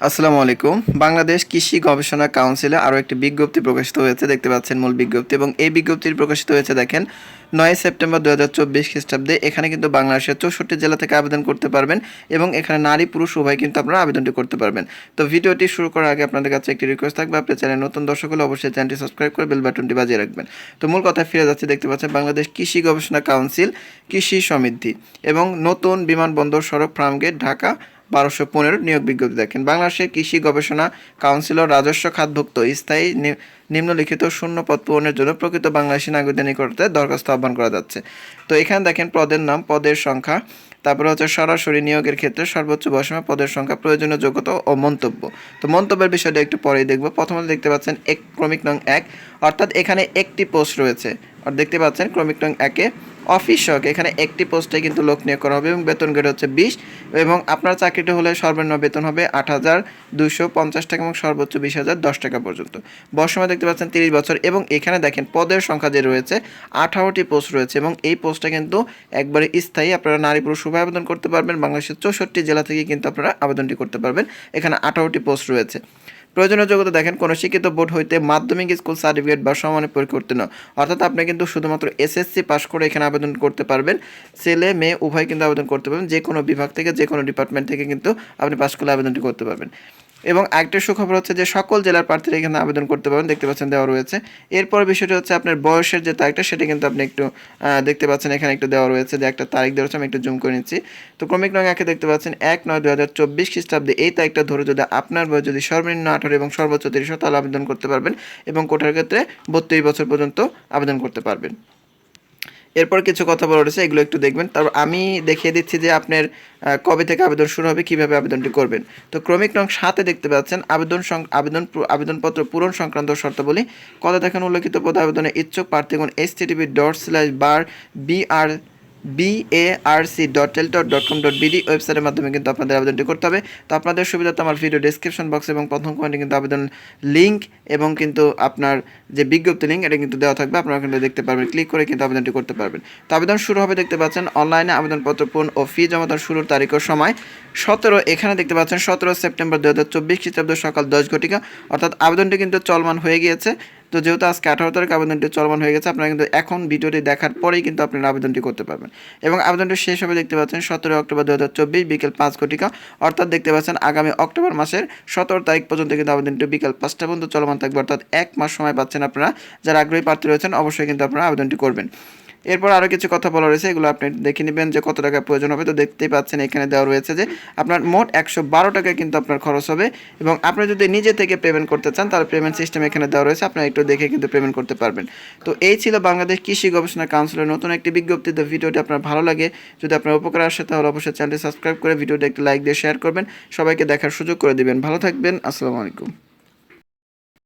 আসসালামু আলাইকুম। বাংলাদেশ কৃষি গবেষণা কাউন্সিলে আরও একটি বিজ্ঞপ্তি প্রকাশিত হয়েছে, দেখতে পাচ্ছেন মূল বিজ্ঞপ্তি। এবং এই বিজ্ঞপ্তির প্রকাশিত হয়েছে, দেখেন, নয় সেপ্টেম্বর দু হাজার চব্বিশ খ্রিস্টাব্দে। এখানে কিন্তু বাংলাদেশের চৌষট্টি জেলা থেকে আবেদন করতে পারবেন এবং এখানে নারী, পুরুষ, উভয় কিন্তু আপনারা আবেদনটি করতে পারবেন। তো ভিডিওটি শুরু করার আগে আপনাদের কাছে একটি রিকোয়েস্ট থাকবে আপনার চ্যানেল নতুন দর্শক হলে অবশ্যই চ্যানেলটি সাবস্ক্রাইব করে বেল বাটনটি বাজিয়ে রাখবেন। তো মূল কথা ফিরে যাচ্ছে, দেখতে পাচ্ছেন বাংলাদেশ কৃষি গবেষণা কাউন্সিল কৃষি সমৃদ্ধি এবং নতুন বিমানবন্দর সড়ক ফার্মগেট ঢাকা বারোশো পনেরো নিয়োগ বিজ্ঞপ্তি দেখেন। বাংলাদেশের কৃষি গবেষণা কাউন্সিলর রাজস্ব খাতভুক্ত স্থায়ী নিম্নলিখিত শূন্য পদ পূরণের জন্য প্রকৃত বাংলাদেশি নাগরিকদের নিকটতে দরখাস্ত আহ্বান করা যাচ্ছে। তো এখানে দেখেন পদের নাম, পদের সংখ্যা, তারপরে হচ্ছে সরাসরি নিয়োগের ক্ষেত্রে সর্বোচ্চ বয়সীমা পদের সংখ্যা, প্রয়োজনীয় যোগ্যতা ও মন্তব্য। তো মন্তব্যের বিষয়টা একটু পরেই দেখব। প্রথমত দেখতে পাচ্ছেন এক, ক্রমিক নং এক, অর্থাৎ এখানে একটি পোস্ট রয়েছে। আর দেখতে পাচ্ছেন ক্রমিক নং একে অফিস সহক এখানে একটি পোস্টে কিন্তু লোক নিয়োগ করা হবে এবং বেতন গ্রেড হচ্ছে বিশ এবং আপনার চাকরিটা হলে সর্বনিম্ন বেতন হবে আট হাজার দুশো পঞ্চাশ টাকা এবং সর্বোচ্চ বিশ হাজার দশ টাকা পর্যন্ত। বর্ষময় দেখতে পাচ্ছেন তিরিশ বছর এবং এখানে দেখেন পদের সংখ্যা যে রয়েছে, আঠারোটি পোস্ট রয়েছে এবং এই পোস্টটা কিন্তু একবারে স্থায়ী। আপনারা নারী পুরুষ উভয় আবেদন করতে পারবেন। বাংলাদেশের চৌষট্টি জেলা থেকে কিন্তু আপনারা আবেদনটি করতে পারবেন। এখানে আঠারোটি পোস্ট রয়েছে। প্রয়োজনীয় যোগ্যতা দেখেন, কোনো শিক্ষিত বোর্ড হইতে মাধ্যমিক স্কুল সার্টিফিকেট বা সমানের পরীক্ষা উত্তীর্ণ অর্থাৎ আপনি কিন্তু শুধুমাত্র এসএসসি পাস করে এখানে আবেদন করতে পারবেন। ছেলে, মেয়ে, উভয় কিন্তু আবেদন করতে পারবেন। যে কোনো বিভাগ থেকে যে কোনো ডিপার্টমেন্ট থেকে কিন্তু আপনি পাস করলে আবেদনটি করতে পারবেন। এবং আরেকটা সুখবর হচ্ছে যে সকল জেলার প্রার্থীরা এখানে আবেদন করতে পারবেন, দেখতে পাচ্ছেন দেওয়া রয়েছে। এরপর বিষয়টি হচ্ছে আপনার বয়সের যে তারিখটা, সেটা কিন্তু আপনি একটু দেখতে পাচ্ছেন এখানে একটু দেওয়া রয়েছে যে একটা তারিখ দেওয়া আমি একটু জুম করে নিচ্ছি। তো ক্রমিক নং একে দেখতে পাচ্ছেন এক নয় দু হাজার চব্বিশ খ্রিস্টাব্দে এই তারিখটা ধরে যদি আপনার বয়স যদি সর্বনিম্ন আঠারো এবং সর্বোচ্চ তিরিশ তাহলে আবেদন করতে পারবেন এবং কোটার ক্ষেত্রে বত্রিশ বছর পর্যন্ত আবেদন করতে পারবেন। এরপর কিছু কথা বলা রয়েছে, এগুলো একটু দেখবেন। তারপর আমি দেখিয়ে দিচ্ছি যে আপনার কবে থেকে আবেদন শুরু হবে, কীভাবে আবেদনটি করবেন। তো ক্রমিক নং সাথে দেখতে পাচ্ছেন, আবেদন আবেদন আবেদনপত্র পূরণ সংক্রান্ত শর্তাবলী। কথা দেখেন উল্লেখিত পদ আবেদনের ইচ্ছুক প্রার্থীগণ H TV dot slash bar B R B A R C dot dot com dot BD ওয়েবসাইটের মাধ্যমে কিন্তু আপনাদের আবেদনটি করতে হবে। তো আপনাদের সুবিধাতে আমার ভিডিও ডেসক্রিপশন বক্স এবং প্রথম কমেন্টে কিন্তু আবেদন লিঙ্ক এবং কিন্তু আপনার যে বিজ্ঞপ্তি লিঙ্ক এটা কিন্তু দেওয়া থাকবে। আপনারা কিন্তু দেখতে পারবেন ক্লিক করে কিন্তু আবেদনটি করতে পারবেন। তো আবেদন শুরু হবে দেখতে পাচ্ছেন অনলাইনে আবেদনপত্র পূরণ ও ফি জমা দেওয়ার শুরুর তারিখ ও সময় সতেরো, এখানে দেখতে পাচ্ছেন সতেরো সেপ্টেম্বর দু হাজার চব্বিশ খ্রিস্টাব্দ সকাল দশ ঘটিকা। অর্থাৎ আবেদনটি কিন্তু চলমান হয়ে গিয়েছে। তো যেহেতু আজকে আঠারো তারিখ আবেদনটি চলমান হয়ে গেছে, আপনারা কিন্তু এখন ভিডিওটি দেখার পরেই কিন্তু আপনারা আবেদনটি করতে পারবেন। এবং আবেদনটি শেষ হবে দেখতে পাচ্ছেন সতেরো অক্টোবর দু হাজার চব্বিশ বিকেল পাঁচ ঘটিকা। অর্থাৎ দেখতে পাচ্ছেন আগামী অক্টোবর মাসের সতেরো তারিখ পর্যন্ত কিন্তু আবেদনটি বিকেল পাঁচটা পর্যন্ত চলমান থাকবে। অর্থাৎ এক মাস সময় পাচ্ছেন আপনারা। যারা আগ্রহী প্রার্থী রয়েছেন, অবশ্যই কিন্তু আপনারা আবেদনটি করবেন। এরপর আরও কিছু কথা বলা রয়েছে, এগুলো আপনি দেখে নেবেন যে কত টাকা প্রয়োজন হবে। তো দেখতেই পাচ্ছেন, এখানে দেওয়া রয়েছে যে আপনার মোট একশো বারো টাকা কিন্তু আপনার খরচ হবে এবং আপনি যদি নিজে থেকে পেমেন্ট করতে চান তাহলে পেমেন্ট সিস্টেম এখানে দেওয়া রয়েছে। আপনারা একটু দেখে কিন্তু পেমেন্ট করতে পারবেন। তো এই ছিল বাংলাদেশ কৃষি গবেষণা কাউন্সিলের নতুন একটি বিজ্ঞপ্তি। তো ভিডিওটি আপনার ভালো লাগে, যদি আপনার উপকার আসে, তাহলে অবশ্যই চ্যানেলটি সাবস্ক্রাইব করে ভিডিওটি একটি লাইক দিয়ে শেয়ার করবেন। সবাইকে দেখার সুযোগ করে দিবেন। ভালো থাকবেন, আসসালামু আলাইকুম।